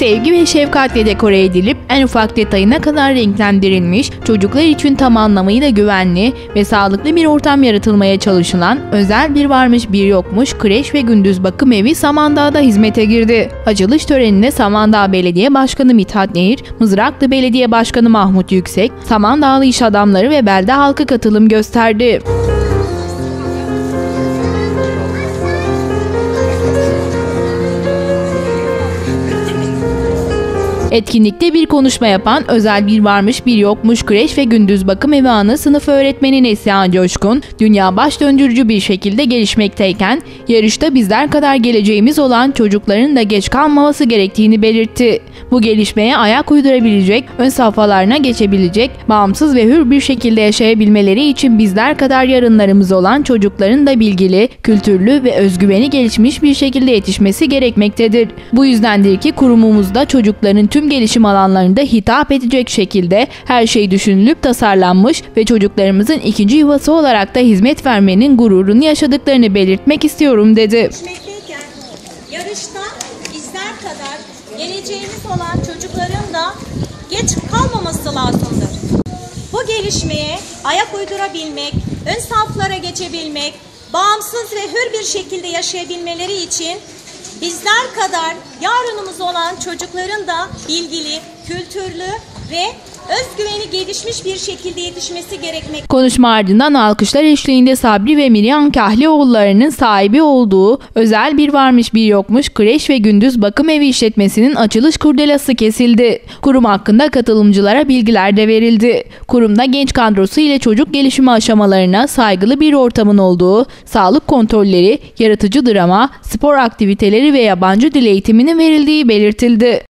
Sevgi ve şefkatle dekore edilip en ufak detayına kadar renklendirilmiş, çocuklar için tam anlamıyla güvenli ve sağlıklı bir ortam yaratılmaya çalışılan özel bir varmış bir yokmuş kreş ve gündüz bakım evi Samandağ'da hizmete girdi. Açılış törenine Samandağ Belediye Başkanı Mithat Nehir, Mızraklı Belediye Başkanı Mahmut Yüksek, Samandağlı iş adamları ve belde halkı katılım gösterdi. Etkinlikte bir konuşma yapan özel bir varmış bir yokmuş kreş ve gündüz bakım evi ana sınıf öğretmeni Neslihan Coşkun, dünya baş döndürücü bir şekilde gelişmekteyken yarışta bizler kadar geleceğimiz olan çocukların da geç kalmaması gerektiğini belirtti. Bu gelişmeye ayak uydurabilecek, ön safhalarına geçebilecek, bağımsız ve hür bir şekilde yaşayabilmeleri için bizler kadar yarınlarımız olan çocukların da bilgili, kültürlü ve özgüveni gelişmiş bir şekilde yetişmesi gerekmektedir. Bu yüzdendir ki kurumumuzda çocukların tüm gelişim alanlarında hitap edecek şekilde her şey düşünülüp tasarlanmış ve çocuklarımızın ikinci yuvası olarak da hizmet vermenin gururunu yaşadıklarını belirtmek istiyorum dedi. Yarışta bizler kadar geleceğimiz olan çocukların da geç kalmaması lazımdır. Bu gelişmeye ayak uydurabilmek, ön saflara geçebilmek, bağımsız ve hür bir şekilde yaşayabilmeleri için bizler kadar yarınımız olan çocukların da bilgili, kültürlü ve özgüveni gelişmiş bir şekilde yetişmesi gerekmektedir. Konuşma ardından alkışlar eşliğinde Sabri ve Miriam Kahlioğulları'nın sahibi olduğu özel bir varmış bir yokmuş kreş ve gündüz bakım evi işletmesinin açılış kurdelası kesildi. Kurum hakkında katılımcılara bilgiler de verildi. Kurumda genç kadrosu ile çocuk gelişimi aşamalarına saygılı bir ortamın olduğu, sağlık kontrolleri, yaratıcı drama, spor aktiviteleri ve yabancı dil eğitiminin verildiği belirtildi.